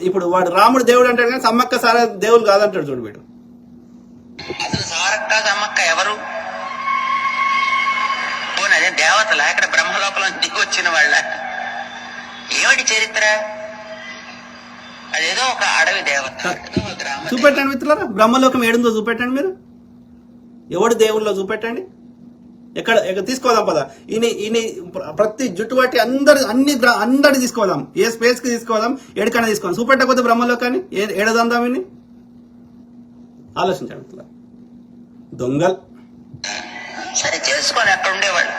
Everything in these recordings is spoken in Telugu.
ఇప్పుడు వాడు రాముడు దేవుడు అంటాడు కానీ సమ్మక్క సార దేవుడు కాదంటాడు చూడు వీడు. అసలు సారక్క సమ్మక్క ఎవరు? పోనీ అదే దేవతల? ఇక్కడ బ్రహ్మలోకంలో దిగి వచ్చిన వాళ్ళ. ఏమిటి చరిత్ర? అదేదో ఒక అడవి దేవత చూపెట్టండి మిత్రులారా బ్రహ్మలోకం ఏడుందో చూపెట్టండి మీరు. ఎవడు దేవుళ్ళో చూపెట్టండి. ఎక్కడ ఎక్కడ తీసుకోదాం పద. ఈయన ఈయన ప్ర- ప్రతి జుట్టు బట్టి అందరి అన్ని అందరిని తీసుకోదాం. ఏ స్పేస్కి తీసుకోదాం. ఎక్కడికైనా తీసుకోదాం చూపెట్టకపోతే బ్రహ్మలోకాన్ని ఏ ఏడదందాం ఈయన్ని ఆలోచించండి మిత్రులారా. దొంగల్. సరే తెలుసుకొని అక్కడ ఉండేవాళ్ళు.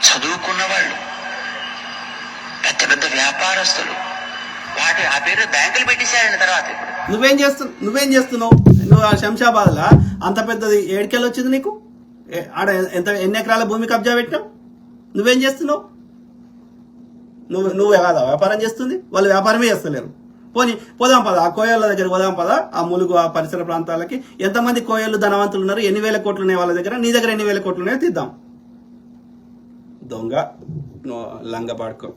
చదువుకున్న వాళ్ళు. పెద్ద పెద్ద వ్యాపారస్తులు. వాటి ఆ పేరు బ్యాంకులు పెట్టేశారండి తర్వాత ఇప్పుడు. నువ్వేం చేస్తున్నావు నువ్వేం చేస్తున్నావు? నువ్వు ఆ శంషాబాద్ లా అంత పెద్దది ఏడికెళ్ళి వచ్చింది నీకు? ఆడ ఎంత ఎన్ని ఎకరాల భూమి కబ్జా పెట్టినావు? నువ్వేం చేస్తున్నావు? నువ్వు నువ్వు కాదా వ్యాపారం చేస్తుంది? వాళ్ళు వ్యాపారమే చేస్తలేరు. పోనీ పోదాం పద ఆ కోయళ్ళ దగ్గర పోదాం పద ఆ ములుగు ఆ పరిసర ప్రాంతాలకి. ఎంతమంది కోయళ్ళు ధనవంతులు ఉన్నారు? ఎన్ని వేల కోట్లు ఉన్నాయి వాళ్ళ దగ్గర? నీ దగ్గర ఎన్ని వేల కోట్లు ఉన్నాయో తీద్దాం. దొంగ లంగ పాడుకో.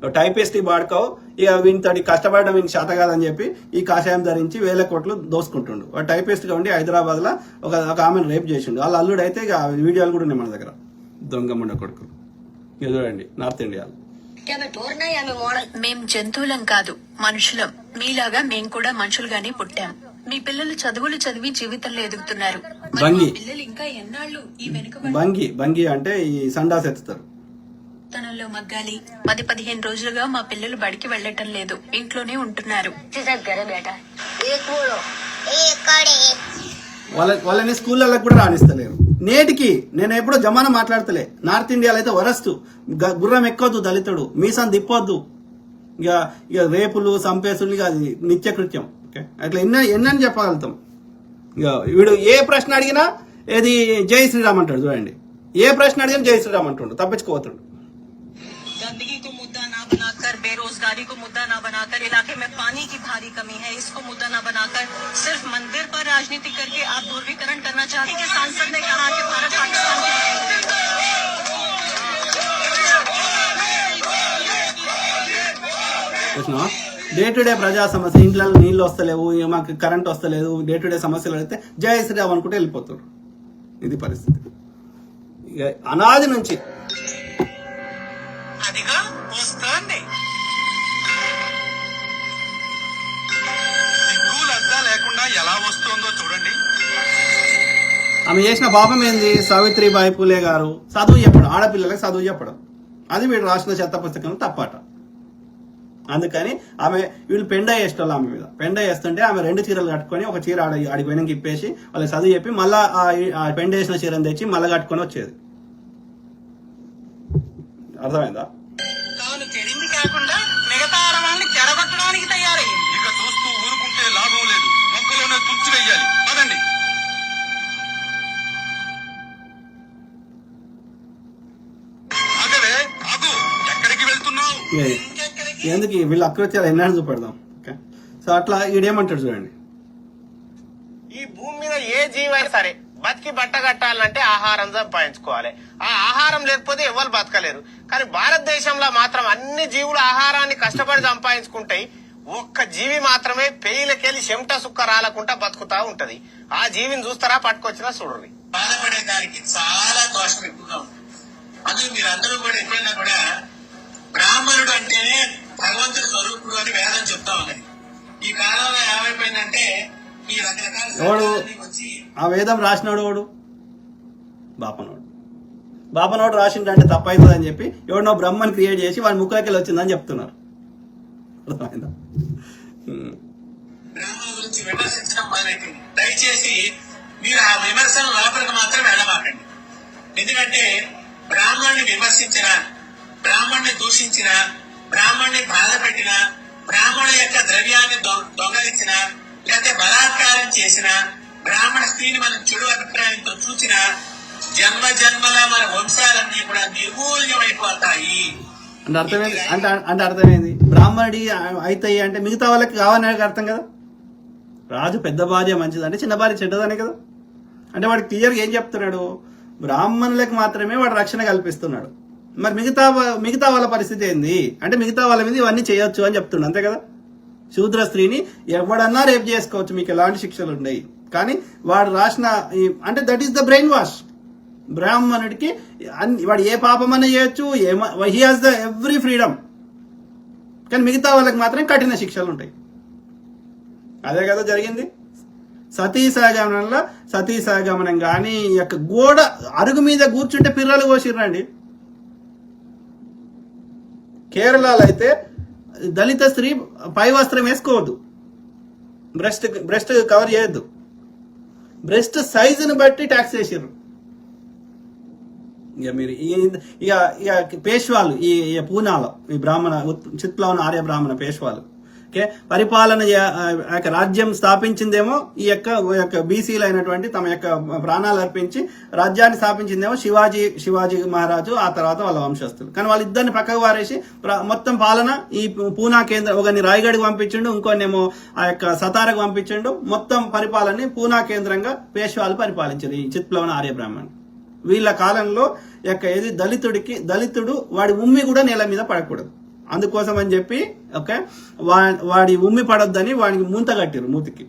నువ్వు టైప్ వేస్తే వాడుకో. ఇక వీనితోటి కష్టపడడం వీనికి చేత కాదని చెప్పి ఈ కాషాయం ధరించి వేల కోట్లు దోసుకుంటుండు. వాడు టైప్ వేస్తే ఉండి హైదరాబాద్లో ఒక ఆమెను రేపు చేసిండు. వాళ్ళ అల్లుడు అయితే ఇక వీడియోలు కూడా ఉన్నాయి మన దగ్గర. దొంగ ముండ కొడుకులు చూడండి నార్త్ ఇండియాలో ఆమె మేం జంతువులం కాదు మనుషులం. మీలాగా మేం కూడా మనుషులుగానే పుట్టాం. మీ పిల్లలు చదువులు చదివి జీవితంలో ఎదుగుతున్నారు. ఈ వెనుక భంగి భంగి అంటే ఈ సండాస్ ఎత్తుతారు. తనలో మగ్గాలి. పది పదిహేను రోజులుగా మా పిల్లలు బడికి వెళ్ళటం లేదు. ఇంట్లోనే ఉంటున్నారు. వాళ్ళ వాళ్ళని స్కూళ్ళలో కూడా రాణిస్తలేరు నేటికి నేను ఎప్పుడో జమానా మాట్లాడతలే. నార్త్ ఇండియాలో అయితే వరస్తు. గుర్రం ఎక్కొద్దు దళితుడు. మీసం తిప్పొద్దు. ఇక ఇక రేపులు సంపేసులు ఇక అది నిత్యకృత్యం. ఓకే? అట్లా ఎన్న ఎన్నని చెప్పగలుగుతాం. ఇక వీడు ఏ ప్రశ్న అడిగినా ఏది జై శ్రీరామ్ అంటాడు చూడండి. ఏ ప్రశ్న అడిగినా జై శ్రీరామ్ అంటుండు. తప్పించుకోవతుండు गंदगी को मुद्दा ना बनाकर बेरोजगारी को मुद्दा ना बनाकर इलाके में पानी की भारी कमी है इसको मुद्दा ना बनाकर सिर्फ मंदिर पर राजनीति करके आप ध्रुवीकरण करना चाहते हैं कि सांसद ने कहा कि भारत पाकिस्तान की చూసినా డే టు డే ప్రజా సమస్య ఇంట్లో నీళ్ళు వస్తలేవు ఇక మాకు కరెంట్ వస్తలేదు డే టు డే సమస్యలు అడిగితే జై శ్రీరామ్ అనుకుంటే వెళ్ళిపోతారు ఇది పరిస్థితి ఇక అనాది నుంచి ఎలా వస్తుందో చూడండి. ఆమె చేసిన పాపం ఏంది? సావిత్రిబాయి పూలే గారు చదువు చెప్పడం. ఆడపిల్లలకు చదువు చెప్పడం. అది వీడు రాసిన చెత్త పుస్తకం తప్పట. అందుకని ఆమె వీళ్ళు పెండ వేసేటోళ్ళు ఆమె మీద. పెండ వేస్తుంటే ఆమె రెండు చీరలు కట్టుకొని ఒక చీర ఆడ ఆడిపోయినాక ఇప్పేసి వాళ్ళకి చదువు చెప్పి మళ్ళా ఆ- పెండ వేసిన చీరను తెచ్చి మళ్ళీ కట్టుకొని వచ్చేది. అర్థమైందా? ఎందుకు ఈ వీళ్ళ అకృత్యాలు ఎన్నాడు చూపెడదాం? ఓకే. సో అట్లా ఈడేమంటాడు చూడండి. ఈ భూమి మీద ఏ జీవైనా సరే బతికి బట్ట కట్టాలంటే ఆహారం సంపాదించుకోవాలి. ఆ ఆహారం లేకపోతే ఎవరు బతకలేరు. కానీ భారతదేశంలో మాత్రం అన్ని జీవులు ఆహారాన్ని కష్టపడి సంపాదించుకుంటాయి. ఒక్క జీవి మాత్రమే పెయిలకెళ్ళి చెమట సుక్క రాలకుండా బతుకుతా ఉంటది. ఆ జీవిని చూస్తారా పట్టుకొచ్చినా చూడరు. బాధపడే దానికి చాలా దోషం ఎక్కువగా ఉంది అందుకే మీరందరూ కూడా ఎప్పుడైనా కూడా బ్రాహ్మణుడు అంటేనే భగవంతుడి స్వరూపుడు అని వేదం చెప్తా ఉన్నది. ఈ కాలంలో ఏమైపోయిందంటే ఈ రకరకాల వచ్చి ఆ వేదం రాసినోడు ఎవడు? బాపనోడు. బాపనోడు రాసిండంటే తప్పవుతుంది అని చెప్పి ఎవడో బ్రహ్మని క్రియేట్ చేసి వాడి ముక్కలకి వచ్చిందని చెప్తున్నారు. అర్థమైందా? గురించి విమర్శించడం దయచేసి మీరు ఆ విమర్శన లోపలికి మాత్రం వెళ్ళమాకండి. ఎందుకంటే బ్రాహ్మణ్ణి విమర్శించిన బ్రాహ్మణ్ణి దూషించిన బ్రాహ్మణ్ణి బాధ పెట్టిన బ్రాహ్మణ యొక్క ద్రవ్యాన్ని దొంగలించిన లేకపోతే బలాత్కారం చేసిన బ్రాహ్మణ స్త్రీని మనం చెడు అభిప్రాయంతో చూసిన జన్మ జన్మల మన వంశాలన్నీ కూడా నిర్మూల్యమైపోతాయి. అంటే అర్థమైంది? అంటే అంటే అర్థమైంది. బ్రాహ్మణుడి అవుతాయి అంటే మిగతా వాళ్ళకి కావాలని అర్థం కదా? రాజు పెద్ద భార్య మంచిది అంటే చిన్న భార్య చెడ్డదనే కదా? అంటే వాడు క్లియర్గా ఏం చెప్తున్నాడు? బ్రాహ్మణులకు మాత్రమే వాడు రక్షణ కల్పిస్తున్నాడు. మరి మిగతా మిగతా వాళ్ళ పరిస్థితి ఏంది? అంటే మిగతా వాళ్ళ మీద ఇవన్నీ చేయొచ్చు అని చెప్తున్నాడు అంతే కదా? శూద్ర స్త్రీని ఎవడన్నా రేపు చేసుకోవచ్చు మీకు ఎలాంటి శిక్షలు ఉన్నాయి కానీ వాడు రాసిన ఈ- అంటే that is the brain wash. బ్రాహ్మణుడికి అన్ని- వాడు ఏ పాపమన్నా చేయొచ్చు he has the every freedom కానీ మిగతా వాళ్ళకి మాత్రం కఠిన శిక్షలు ఉంటాయి. అదే కదా జరిగింది. సతీ సహగమనంలో సతీ సహగమనం కానీ ఈ యొక్క గోడ అరుగు మీద కూర్చుంటే పిల్లలు కోసిర్రండి. కేరళలో అయితే దళిత స్త్రీ పై వస్త్రం వేసుకోవద్దు. బ్రెస్ట్ బ్రెస్ట్ కవర్ చేయొద్దు. బ్రెస్ట్ సైజుని బట్టి ట్యాక్స్ వేసారు ఇక మీరు ఇక ఇక పేష్వాలు ఈ పూనాలో ఈ బ్రాహ్మణ ఉత్- ఉన్న ఆర్య బ్రాహ్మణ పేష్వాలు. ఓకే? పరిపాలన ఆ యొక్క రాజ్యం స్థాపించిందేమో ఈ యొక్క యొక్క బీసీలు అయినటువంటి తమ యొక్క ప్రాణాలు అర్పించి రాజ్యాన్ని స్థాపించిందేమో శివాజీ శివాజీ మహారాజు ఆ తర్వాత వాళ్ళ వంశస్థులు. కానీ వాళ్ళిద్దరిని పక్కకు వారేసి ప్ర- మొత్తం పాలన ఈ పూనా కేంద్ర ఒకరిని రాయగఢ్కి పంపించిండు ఇంకొన్నేమో ఆ యొక్క సతారకు పంపించిండు. మొత్తం పరిపాలనని పూనా కేంద్రంగా పేష్వాలు పరిపాలించారు ఈ చిత్ప్లవన ఆర్య బ్రాహ్మణ్ వీళ్ళ కాలంలో యొక్క ఏది దళితుడికి దళితుడు వాడి ఉమ్మి కూడా నేల మీద పడకూడదు. అందుకోసం అని చెప్పి ఓకే? వా- వాడి ఉమ్మి పడొద్దని వాడికి మూత కట్టారు మూతికి.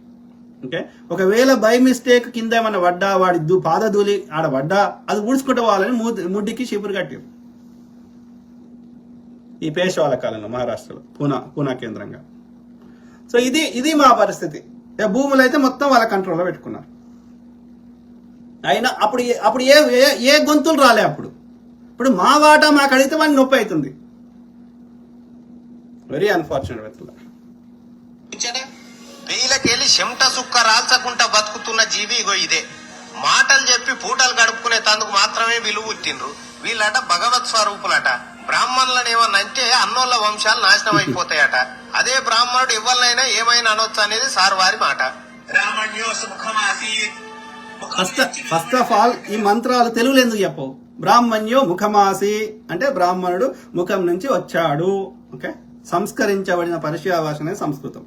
ఓకే? ఒకవేళ బై మిస్టేక్ కింద ఏమైనా వడ్డా వాడి దూ పాద దూలి ఆడ వడ్డా అది ఊడ్చుకుంటే వాళ్ళని మూతి ముడ్డికి చీపురు కట్టారు ఈ పేషవాల కాలంలో మహారాష్ట్రలో పూనా పూనా కేంద్రంగా. సో ఇది ఇది మా పరిస్థితి. భూములు అయితే మొత్తం వాళ్ళ కంట్రోల్లో పెట్టుకున్నారు. అయినా అప్పుడు ఏ- అప్పుడు ఏ ఏ- ఏ గొంతులు రాలే అప్పుడు. ఇప్పుడు మా వాటా మాకు అడిగితే వాడికి నొప్పి అవుతుంది. వెరీ అన్ఫార్చునేట్ మిత్రులు? వెయ్యిలకెళ్ళి చెమట సుక్క రాల్చకుండా బతుకుతున్న జీవి ఇగో ఇదే. మాటలు చెప్పి పూటలు గడుపుకునే తందుకు మాత్రమే విలువ పుట్టిండ్రు. వీళ్ళట భగవత్ స్వరూపులట. బ్రాహ్మణులను ఏమన్నా అంటే అన్నోళ్ళ వంశాలు నాశనం అయిపోతాయట. అదే బ్రాహ్మణుడు ఎవరినైనా ఏమైనా అనొచ్చు అనేది సార్ వారి మాట. ఫస్ట్ ఫస్ట్ ఆఫ్ ఆల్ ఈ మంత్రాలు తెలుగులో ఎందుకు చెప్పవు? బ్రాహ్మణ్యో ముఖమాసి. అంటే బ్రాహ్మణుడు ముఖం నుంచి వచ్చాడు. ఓకే? సంస్కరించబడిన పరశుభాష అనేది సంస్కృతం.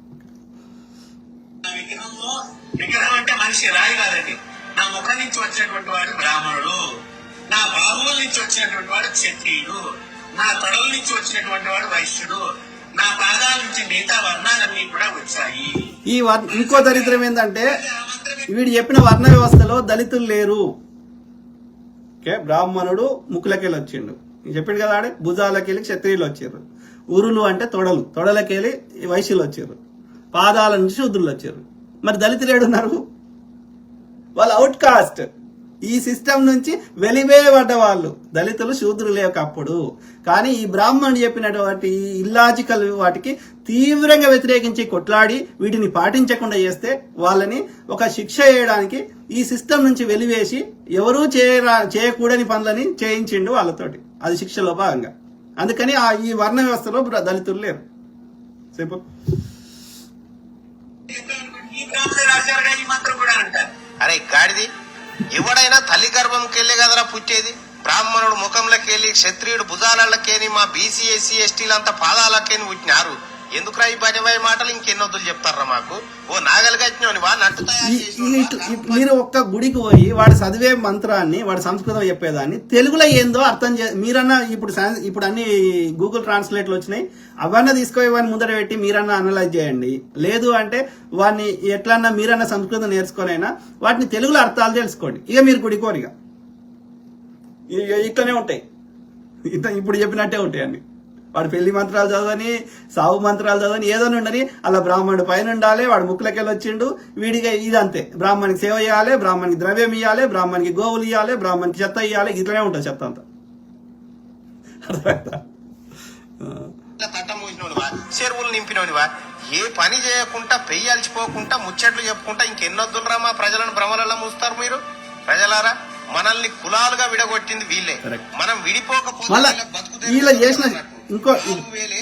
విగ్రహం అంటే మనిషి రాయి కాదండి. నా ముఖం నుంచి వచ్చినటువంటి వాడు బ్రాహ్మణుడు. నా బాహువుల నుంచి వచ్చినటువంటి వాడు క్షత్రియుడు. నా తొడల నుంచి వచ్చినటువంటి వాడు వైశ్యుడు. నా పాదాల నుంచి మిగతా వర్ణాలన్నీ కూడా వచ్చాయి. ఈ ఇంకో దరిద్రం ఏంటంటే వీడు చెప్పిన వర్ణ వ్యవస్థలో దళితులు లేరు. ఓకే బ్రాహ్మణుడు ముక్కులకెళ్ళి వచ్చిండు నేను చెప్పిండు కదా ఆడే భుజాలకెళ్ళి క్షత్రియులు వచ్చారు. ఉరులు అంటే తొడలు. తొడలకెళ్ళి వైశ్యులు వచ్చారు. పాదాల నుంచి శూద్రులు వచ్చారు. మరి దళితులు ఏడున్నారు? వాళ్ళు అవుట్ కాస్ట్ ఈ సిస్టమ్ నుంచి వెలివేయబడ్డ వాళ్ళు. దళితులు శూద్రులు లేకప్పుడు కానీ ఈ బ్రాహ్మణుడు చెప్పినటువంటి ఈ ఇల్లాజికల్ వాటికి తీవ్రంగా వ్యతిరేకించి కొట్లాడి వీటిని పాటించకుండా చేస్తే వాళ్ళని ఒక శిక్ష చేయడానికి ఈ సిస్టమ్ నుంచి వెలివేసి ఎవరూ చేయరా చేయకూడని పనులని చేయించిండు వాళ్ళతోటి. అది శిక్షలో భాగంగా. అందుకని ఆ ఈ వర్ణ వ్యవస్థలో దళితులు లేరు. సింపుల్ ఈ అరే గాడిది ఎవడైనా తల్లి గర్భంకెళ్ళి కదరా పుట్టేది? బ్రాహ్మణుడు ముఖంలోకెళ్ళి క్షత్రియుడు భుజాలకేని మా బీసీ ఎస్సీ ఎస్టీలంతా పాదాలకేని పుట్టినారు. ఎందుకురా ఈ పనివై మాటలు? ఇంకెన్నొద్దులు చెప్తారా మాకు? ఓ నాగలి కట్టినోని వా నట్టు తయారు ఈ- చేసినోని ఈ- వా, ఇటు- నట్టు ఇటు మీరు ఒక్క గుడికి పోయి వాడు చదివే మంత్రాన్ని వాడు సంస్కృతం చెప్పేదాన్ని తెలుగులో ఏందో అర్థం చే మీరన్నా ఇప్పుడు ఇప్పుడు అన్ని గూగుల్ ట్రాన్స్లేట్లు వచ్చినాయి అవన్నీ తీసుకొని వాడిని ముందర పెట్టి మీరన్నా అనలైజ్ చేయండి. లేదు అంటే వాడిని ఎట్లన్నా మీరన్నా సంస్కృతం నేర్చుకోనైనా వాటిని తెలుగులో అర్థాలు తెలుసుకోండి. ఇక మీరు గుడికోరిగా ఇక ఇట్లనే ఉంటాయి. ఇప్పుడు చెప్పినట్టే ఉంటాయి అన్ని. వాడు పెళ్ళి మంత్రాలు చదవని సావు మంత్రాలు చదవని ఏదో ఉండని అలా బ్రాహ్మణుడు పైన ఉండాలి వాడు ముక్కులకెళ్ళి వచ్చిండు వీడిగా ఇదంతే. బ్రాహ్మణికి సేవ చేయాలి బ్రాహ్మణికి ద్రవ్యం ఇవ్వాలి బ్రాహ్మణికి గోవులు ఇవ్వాలి బ్రాహ్మణికి చెత్త ఇవ్వాలి ఇట్లనే ఉంటుంది చెత్త అంతా. తట్టం మూసినోనివా చెరువులు నింపినోనివా ఏ పని చేయకుండా పెయ్యి అలిచిపోకుండా ముచ్చట్లు చెప్పుకుంటా ఇంకెన్నొద్దులరా మా ప్రజలను భ్రమలలో మూస్తారు మీరు? ప్రజలారా మనల్ని కులాలుగా విడగొట్టింది వీళ్ళే. మనం విడిపోకపోతే ఇంకో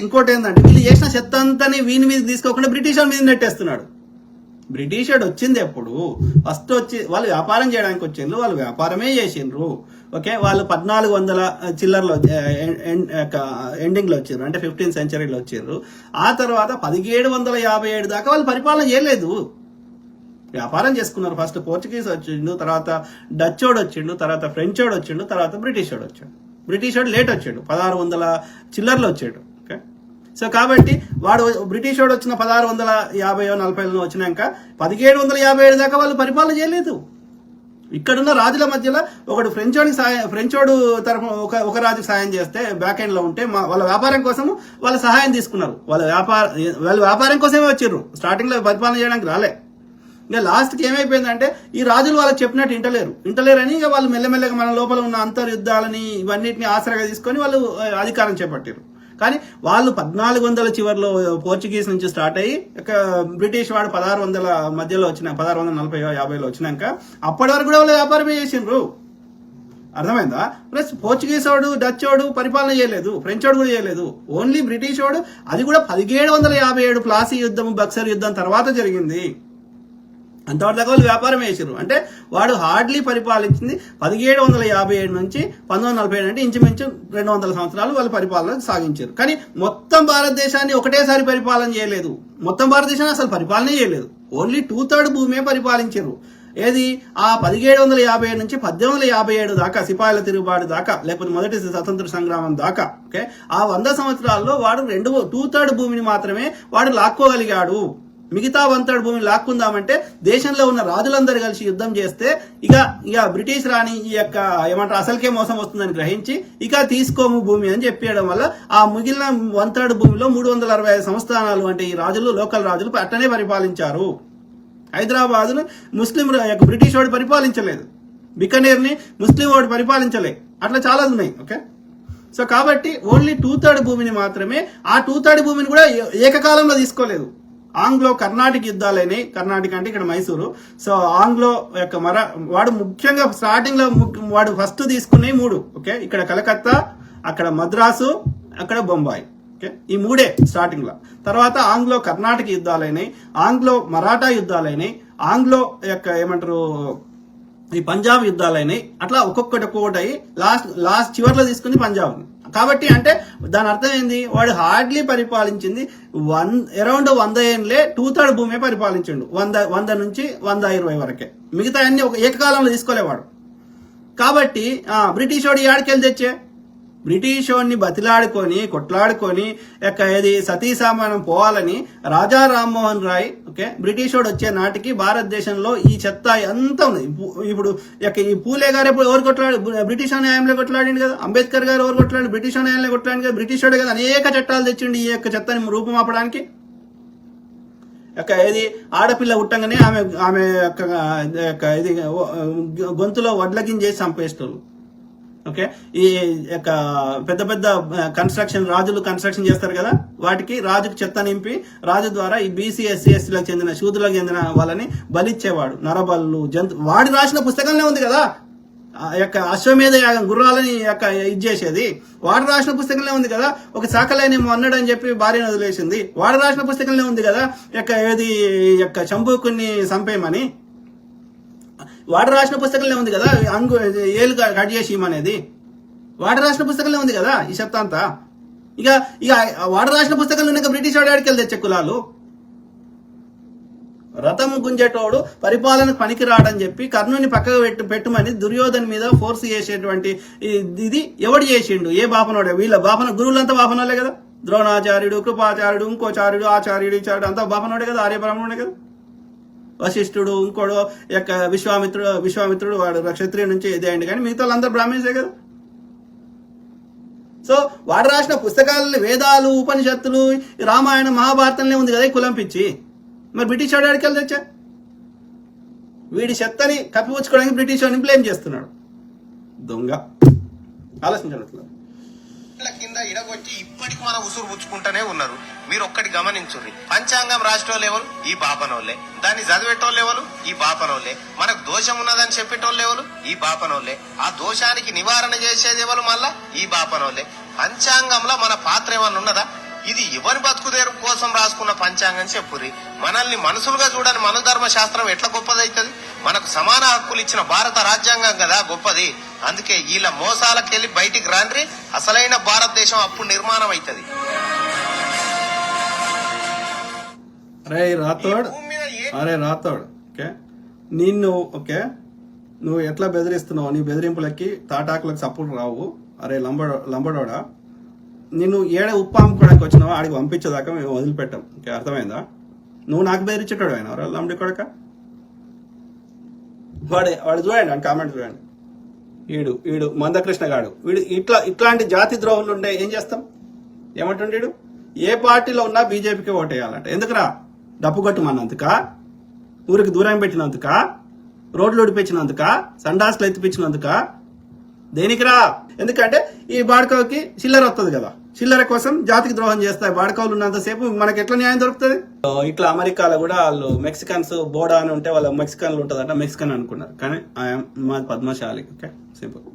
ఇంకోటి ఏంటంటే వీళ్ళు చేసిన చెత్త అంతా వీని మీద తీసుకోకుండా బ్రిటిష్ వాళ్ళ మీద నెట్టేస్తున్నాడు. బ్రిటిష్ వాడు వచ్చింది ఎప్పుడు? ఫస్ట్ వచ్చి వాళ్ళు వ్యాపారం చేయడానికి వచ్చిండ్రు వాళ్ళు వ్యాపారమే చేసిండ్రు. ఓకే వాళ్ళు పద్నాలుగు వందల చిల్లర్లో ఎండింగ్లో వచ్చారు అంటే ఫిఫ్టీన్ సెంచరీలో వచ్చారు ఆ తర్వాత పదిహేడు వందల యాభై ఏడు దాకా వాళ్ళు పరిపాలన చేయలేదు. వ్యాపారం చేసుకున్నారు ఫస్ట్ పోర్చుగీస్ వచ్చిండు తర్వాత డచ్ వాడు వచ్చిండు తర్వాత ఫ్రెంచ్ వాడు వచ్చిండు తర్వాత బ్రిటిష్ వాడు వచ్చాడు. బ్రిటిష్ వాడు లేట్ వచ్చాడు. పదహారు వందల చిల్లర్లో వచ్చాడు. ఓకే? సో కాబట్టి వాడు బ్రిటిష్ వాడు వచ్చిన పదహారు వందల యాభై నలభైలో వచ్చినాక పదిహేడు వందల యాభై ఏడు దాకా వాళ్ళు పరిపాలన చేయలేదు. ఇక్కడున్న రాజుల మధ్యలో ఒకడు ఫ్రెంచ్ వాడికి సాయం ఫ్రెంచ్ వాడు తరఫు ఒక ఒక రాజుకి సాయం చేస్తే బ్యాక్ ఎండ్లో ఉంటే మా- వాళ్ళ వ్యాపారం కోసం వాళ్ళ సహాయం తీసుకున్నారు. వాళ్ళ వ్యాపార వాళ్ళ వ్యాపారం కోసమే వచ్చారు స్టార్టింగ్లో పరిపాలన చేయడానికి రాలే. ఇంకా లాస్ట్కి ఏమైపోయిందంటే ఈ రాజులు వాళ్ళకి చెప్పినట్టు ఇంటలేరు. ఇంటలేరని ఇక వాళ్ళు మెల్లమెల్లగా మన లోపల ఉన్న అంతర్యుద్ధాలని ఇవన్నిటిని ఆసరాగా తీసుకొని వాళ్ళు అధికారం చేపట్టారు కానీ వాళ్ళు పద్నాలుగు వందల చివరిలో పోర్చుగీస్ నుంచి స్టార్ట్ అయ్యి ఇక బ్రిటిష్ వాడు పదహారు వందల మధ్యలో వచ్చిన పదహారు వందల నలభై యాభైలో వచ్చినాక అప్పటి వరకు కూడా వాళ్ళు వ్యాపారమే చేసిండ్రు. అర్థమైందా? ప్లస్ పోర్చుగీస్ వాడు డచ్ వాడు పరిపాలన చేయలేదు ఫ్రెంచ్ వాడు కూడా చేయలేదు. ఓన్లీ బ్రిటిష్ వాడు అది కూడా పదిహేడు వందల యాభై ఏడు ప్లాసీ యుద్ధం బక్సర్ యుద్ధం తర్వాత జరిగింది. అంతవరకు దాకా వాళ్ళు వ్యాపారం వేసారు అంటే వాడు హార్డ్లీ పరిపాలించింది పదిహేడు వందల యాభై ఏడు నుంచి పంతొమ్మిది వందల నలభై ఏడు అంటే ఇంచుమించు రెండు వందల సంవత్సరాలు వాళ్ళు పరిపాలన సాగించారు. కానీ మొత్తం భారతదేశాన్ని ఒకటేసారి పరిపాలన చేయలేదు. మొత్తం భారతదేశాన్ని అసలు పరిపాలన చేయలేదు. ఓన్లీ టూ థర్డ్ భూమే పరిపాలించారు. ఏది? ఆ పదిహేడు వందల యాభై ఏడు నుంచి పద్దెనిమిది వందల యాభై ఏడు దాకా సిపాయిల తిరుగుబాటు దాకా లేకపోతే మొదటి స్వతంత్ర సంగ్రామం దాకా ఓకే? ఆ వంద సంవత్సరాల్లో వాడు రెండు టూ థర్డ్ భూమిని మాత్రమే వాడు లాక్కోగలిగాడు. మిగతా వన్ భూమిని లాక్కుందామంటే దేశంలో ఉన్న రాజులందరూ కలిసి యుద్ధం చేస్తే ఇక ఇక బ్రిటిష్ రాణి ఈ యొక్క ఏమంటారు అసలుకే మోసం వస్తుందని గ్రహించి ఇక తీసుకోము భూమి అని చెప్పేయడం వల్ల ఆ మిగిలిన వన్ భూమిలో మూడు వందల అరవై ఐదు సంస్థానాలు అంటే ఈ రాజులు లోకల్ రాజులు అట్టనే పరిపాలించారు. హైదరాబాద్ను ముస్లిం యొక్క బ్రిటిష్ వాడు పరిపాలించలేదు. బికనేర్ని ముస్లిం వాడు పరిపాలించలే. అట్లా చాలా ఉన్నాయి ఓకే? సో కాబట్టి ఓన్లీ టూ థర్డ్ భూమిని మాత్రమే ఆ టూ థర్డ్ భూమిని కూడా ఏ- ఏకకాలంలో తీసుకోలేదు. ఆంగ్లో కర్ణాటక యుద్ధాలైనాయి కర్ణాటక అంటే ఇక్కడ మైసూరు. సో ఆంగ్లో యొక్క మర వాడు ముఖ్యంగా స్టార్టింగ్లో వాడు ఫస్ట్ తీసుకునే మూడు ఓకే? ఇక్కడ కలకత్తా అక్కడ మద్రాసు అక్కడ బొంబాయి ఓకే? ఈ మూడే స్టార్టింగ్లో తర్వాత ఆంగ్లో కర్ణాటక యుద్ధాలైనాయి ఆంగ్లో మరాఠా యుద్ధాలైనాయి ఆంగ్లో యొక్క ఏమంటారు ఈ పంజాబ్ యుద్ధాలైనాయి అట్లా ఒక్కొక్కటి ఒక్కొక్కటి లాస్ట్ లాస్ట్ చివర్లో తీసుకుని పంజాబ్. కాబట్టి అంటే దాని అర్థం ఏంది? వాడు హార్డ్లీ పరిపాలించింది వన్ అరౌండ్ వంద ఏళ్ళే టూ థర్డ్ భూమి పరిపాలించిండు. వంద వంద నుంచి వంద ఇరవై వరకే. మిగతా అన్ని ఒక ఏకకాలంలో తీసుకోలేవాడు. కాబట్టి బ్రిటిష్ వాడు ఏడకెళ్ళి తెచ్చే? బ్రిటిష్ వాడిని బతిలాడుకొని కొట్లాడుకొని యొక్క ఏది సతీ సామానం పోవాలని రాజా రామ్మోహన్ రాయ్ ఓకే బ్రిటిష్ వాడు వచ్చే నాటికి భారతదేశంలో ఈ చెత్త ఎంత ఉంది? ఇప్పుడు యొక్క ఈ పూలే గారు ఎప్పుడు ఎవరు కొట్లాడు బ్రిటిష్ న్యాయంలో కొట్లాడింది కదా అంబేద్కర్ గారు ఎవరు కొట్లాడు బ్రిటిష్ న్యాయంలో కొట్లాడింది కదా బ్రిటిష్ కదా అనేక చట్టాలు తెచ్చిండు ఈ యొక్క చెత్తని రూపుమాపడానికి. యొక్క ఇది ఆడపిల్ల ఉట్టంగానే ఆమె ఆమె యొక్క యొక్క ఇది గొంతులో వడ్ల గింజేసి చంపేస్తారు ఓకే? ఈ యొక్క పెద్ద పెద్ద కన్స్ట్రక్షన్ రాజులు కన్స్ట్రక్షన్ చేస్తారు కదా? వాటికి రాజుకు చెత్త నింపి రాజు ద్వారా ఈ బీసీ ఎస్సీ ఎస్సీలకు చెందిన శూద్రులకు చెందిన వాళ్ళని బలిచ్చేవాడు. నరబల్లు జంతు వాడి రాసిన పుస్తకంలో ఉంది కదా? ఆ యొక్క అశ్వమేధ యాగం గుర్రాలని యొక్క ఇది చేసేది. వాడు రాసిన పుస్తకంలో ఉంది కదా? ఒక శాఖలేని అన్నాడు అని చెప్పి భార్యను వదిలేసింది. వాడు రాసిన పుస్తకంలో ఉంది కదా? యొక్క ఏది ఈ యొక్క చంపుకుని చంపేయమని వాడు రాసిన పుస్తకంలో ఉంది కదా అంగు ఏలు కట్ చేసి అనేది వాడు రాసిన పుస్తకంలో ఉంది కదా ఈ అంతా. ఇక ఇక వాడు రాసిన పుస్తకంలో ఇంకా బ్రిటిష్ వాడు ఆడికి వెళ్తే కులాలు? రథం గుంజేటోడు పరిపాలన పనికి రాడని చెప్పి కర్ణుని పక్కకు పెట్టు పెట్టుమని దుర్యోధన్ మీద ఫోర్స్ చేసేటువంటి ఇది ఎవడు చేసిండు? ఏ బాపనోడే? వీళ్ళ బాపన గురువులంతా బాపనోలే కదా. ద్రోణాచార్యుడు కృపాచార్యుడు ఇంకోచార్యుడు ఆచార్యుడు ఇచార్యుడు అంతా బాపనోడే కదా ఆర్యబ్రాహ్మణుడే కదా. వశిష్ఠుడు ఇంకోడు యొక్క విశ్వామిత్రుడు విశ్వామిత్రుడు వాడు క్షత్రియ నుంచి ఇదే కానీ మిగతా వాళ్ళందరూ బ్రాహ్మణ్సే కదా? సో వాడు రాసిన పుస్తకాలు వేదాలు ఉపనిషత్తులు రామాయణ రామాయణం మహాభారతంలో ఉంది కదా కులం పిచ్చి? మరి బ్రిటిష్ వాడు ఆడికి తెచ్చా? వీడి చెత్తని కప్పిపుచ్చుకోవడానికి బ్రిటిష్ వాడిని బ్లేమ్ చేస్తున్నాడు. దొంగ. ఆలోచించట్లేదు కింద ఇడగొచ్చి ఇప్పటికి మన ఉసురు పుచ్చుకుంటూనే ఉన్నారు. మీరు ఒక్కటి గమనించుర్రి. పంచాంగం రాసేటోళ్ళు ఎవరు? ఈ బాపనోళ్ళే దాన్ని చదివేటోళ్ళు ఎవరు? ఈ బాపనోళ్ళే మనకు దోషం ఉన్నదని చెప్పేటోళ్ళు ఎవరు? ఈ బాపనోళ్ళే ఆ దోషానికి నివారణ చేసేది ఎవరు మళ్ళా? ఈ బాపనోళ్ళే పంచాంగంలో మన పాత్ర ఏమన్నా ఉన్నదా? ఇది ఎవరి బతుకుదేరు కోసం రాసుకున్న పంచాంగం చెప్పుర్రి. మనల్ని మనుషులుగా చూడని మనుధర్మ శాస్త్రం ఎట్లా గొప్పదైతుంది? మనకు సమాన హక్కులు ఇచ్చిన భారత రాజ్యాంగం కదా గొప్పది. అందుకే వీళ్ళ మోసాలకెళ్ళి బయటికి రాండ్రి. అసలైన భారతదేశం అప్పుడు నిర్మాణం అవుతుంది అరే రాథోడ్. ఏ అరే రాథోడ్ ఓకే? నిన్ను ఓకే? నువ్వు ఎట్లా బెదిరిస్తున్నావు? నీ బెదిరింపులకి తాటాకులకు సపోర్ట్ రావు. అరే లంబడో లంబడోడా? నిన్ను ఏడ ఉప్పు అమ్ముకోవడానికి వచ్చినావో ఆడికి పంపించేదాకా మేము వదిలిపెట్టాం. ఓకే అర్థమైందా? నువ్వు నాకు బెదిరించేటాడు ఆయన ఎవరు లంబడి కొడక. వాడే వాడు చూడండి అని కామెంట్ చూడండి. వీడు వీడు మందకృష్ణ గాడు. వీడు ఇట్లా ఇట్లాంటి జాతి ద్రోహులు ఉంటే ఏం చేస్తాం? ఏమంటుండీడు? ఏ పార్టీలో ఉన్నా బీజేపీకి ఓటేయాలంట. ఎందుకురా? డప్పు కొట్టమన్నందుక ఊరికి దూరం పెట్టినందుక రోడ్లు ఉడిపించినందుక సండాసులు ఎత్తిపించినందుక దేనికిరా? ఎందుకంటే ఈ బాడకవుకి చిల్లర వస్తుంది కదా. చిల్లర కోసం జాతికి ద్రోహం చేస్తాయి బాడకవులు ఉన్నంతసేపు మనకి ఎట్లా న్యాయం దొరుకుతుంది? ఇట్లా అమెరికాలో కూడా వాళ్ళు మెక్సికన్స్ బోడా అని ఉంటే వాళ్ళ మెక్సికన్లు ఉంటుందంట మెక్సికన్ అనుకున్నారు. కానీ ఐఎమ్ మా పద్మశాలి ఓకే సింపుల్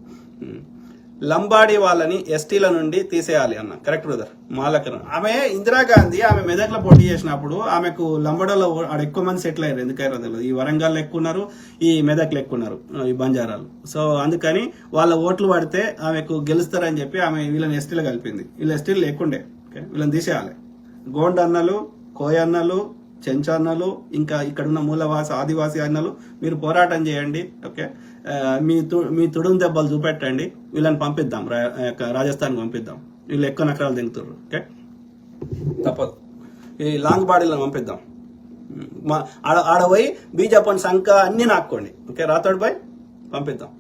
లంబాడి వాళ్ళని ఎస్టీల నుండి తీసేయాలి అన్న. కరెక్ట్ బ్రదర్ మాలకరం ఆమె ఇందిరాగాంధీ ఆమె మెదక్లో పోటీ చేసినప్పుడు ఆమెకు లంబడలో ఆడ ఎక్కువ మంది సెటిల్ అయ్యారు. ఎందుకైనా తెలియదు. ఈ వరంగల్ ఎక్కువ ఉన్నారు ఈ మెదక్లు ఎక్కువ ఉన్నారు ఈ బంజారాలు. సో అందుకని వాళ్ళ ఓట్లు పడితే ఆమెకు గెలుస్తారని చెప్పి ఆమె వీళ్ళని ఎస్టీలో కలిపింది. వీళ్ళు ఎస్టీలు లేకుండే వీళ్ళని తీసేయాలి. గోండన్నలు కోయన్నలు చెంచన్నలు ఇంకా ఇక్కడున్న మూలవాసి ఆదివాసి అన్నలు మీరు పోరాటం చేయండి ఓకే? మీ తు మీ తుడుము దెబ్బలు చూపెట్టండి వీళ్ళని పంపిద్దాం రా- రాజస్థాన్కి పంపిద్దాం వీళ్ళు ఎక్కువ నకరాలు దింగుతారు ఓకే? తప్పదు. ఈ లాంగ్ బాడీలను పంపిద్దాం. మా ఆడ ఆడ పోయి బీజాపన్ సంఖ అన్నీ నాక్కోండి ఓకే? రాతోడు బాయ్ పంపిద్దాం.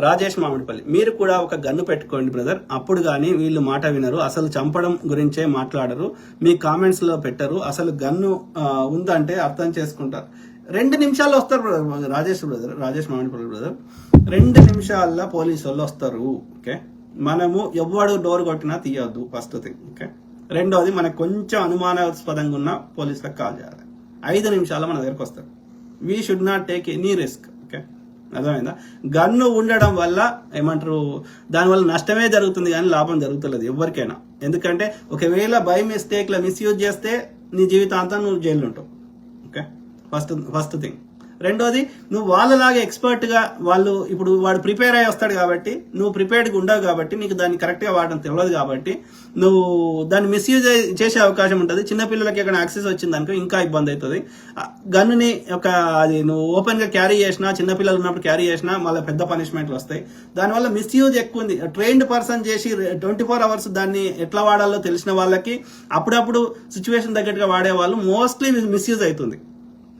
రాజేష్ మామిడిపల్లి. మీరు కూడా ఒక గన్ను పెట్టుకోండి బ్రదర్. అప్పుడు కానీ వీళ్ళు మాట వినరు. అసలు చంపడం గురించే మాట్లాడరు. మీ కామెంట్స్లో పెట్టరు. అసలు గన్ను ఉందంటే అర్థం చేసుకుంటారు. రెండు నిమిషాల్లో వస్తారు brother. Rajesh brother. Rajesh Mamidipalli brother. రెండు నిమిషాల్లో పోలీసు వాళ్ళు వస్తారు. ఓకే? మనము ఎవడు డోర్ కొట్టినా తీయొద్దు ఫస్ట్ థింగ్ ఓకే? రెండోది మనకు కొంచెం అనుమానాస్పదంగా ఉన్న పోలీసులకు కాల్ చేయాలి. ఐదు నిమిషాల్లో మన దగ్గరకు వస్తారు. We should not take any risk అర్థమైందా? గన్ను ఉండడం వల్ల ఏమంటారు దానివల్ల నష్టమే జరుగుతుంది కానీ లాభం జరుగుతలేదు ఎవరికైనా ఎందుకంటే ఒకవేళ బై మిస్టేక్ మిస్యూజ్ చేస్తే నీ జీవితాంతం నువ్వు జైలు ఉంటావు. ఓకే? First first thing. రెండోది నువ్వు వాళ్ళలాగా ఎక్స్పర్ట్గా వాళ్ళు ఇప్పుడు వాడు ప్రిపేర్ అయ్యి వస్తాడు కాబట్టి నువ్వు ప్రిపేర్డ్గా ఉండవు కాబట్టి నీకు దాన్ని కరెక్ట్గా వాడడం తెలియదు కాబట్టి నువ్వు దాన్ని మిస్యూజ్ చేసే అవకాశం ఉంటుంది. చిన్నపిల్లలకి ఎక్కడ యాక్సెస్ వచ్చింది అనుకో ఇంకా ఇబ్బంది అవుతుంది. గన్నుని ఒక అది నువ్వు ఓపెన్గా క్యారీ చేసినా చిన్నపిల్లలు ఉన్నప్పుడు క్యారీ చేసినా మళ్ళీ పెద్ద పనిష్మెంట్లు వస్తాయి. దానివల్ల మిస్యూజ్ ఎక్కువ ఉంది. ట్రైన్డ్ పర్సన్ చేసి ట్వంటీ ఫోర్ అవర్స్ దాన్ని ఎట్లా వాడాలో తెలిసిన వాళ్ళకి అప్పుడప్పుడు సిచ్యువేషన్ తగ్గట్టుగా వాడే వాళ్ళు మోస్ట్లీ మిస్యూజ్ అవుతుంది.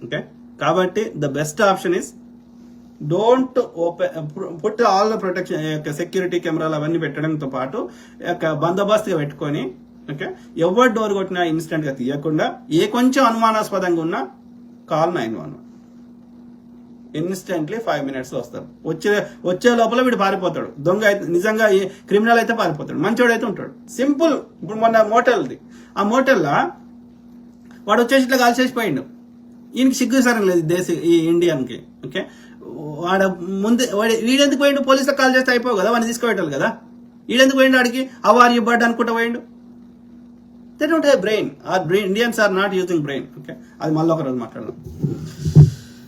ఓకే? కాబట్టి the best option is don't open put all the protection యొక్క సెక్యూరిటీ కెమెరాలు అవన్నీ పెట్టడంతో పాటు యొక్క బందోబస్తుగా పెట్టుకొని ఓకే ఎవరు డోర్ కొట్టినా ఇన్స్టెంట్గా తీయకుండా ఏ కొంచెం అనుమానాస్పదంగా ఉన్నా call nine one instantly five మినిట్స్లో వస్తారు. వచ్చే వచ్చే లోపల వీడు పారిపోతాడు. దొంగ అయితే నిజంగా క్రిమినల్ అయితే పారిపోతాడు. మంచోడు అయితే ఉంటాడు. సింపుల్ ఇప్పుడు మొన్న మోటల్ది. ఆ మోటల్లా వాడు వచ్చేసి ఇట్లా కాల్చేసిపోయిండు ఈయనకి సిగ్గు సరం లేదు దేశ ఈ ఇండియన్కి ఓకే? వాడ ముందు వాడు వీడెందుకు పోయిండు? పోలీసులకు కాల్ చేస్తే అయిపోవు కదా వాడిని తీసుకుపోయాలి కదా? వీడెందుకు పోయిండు వాడికి అవార్ యూ బర్డ్ అనుకుంటా పోయిండు. They don't have brain or brain Indians are not using brain okay? అది మళ్ళీ ఒక రోజు మాట్లాడదాం.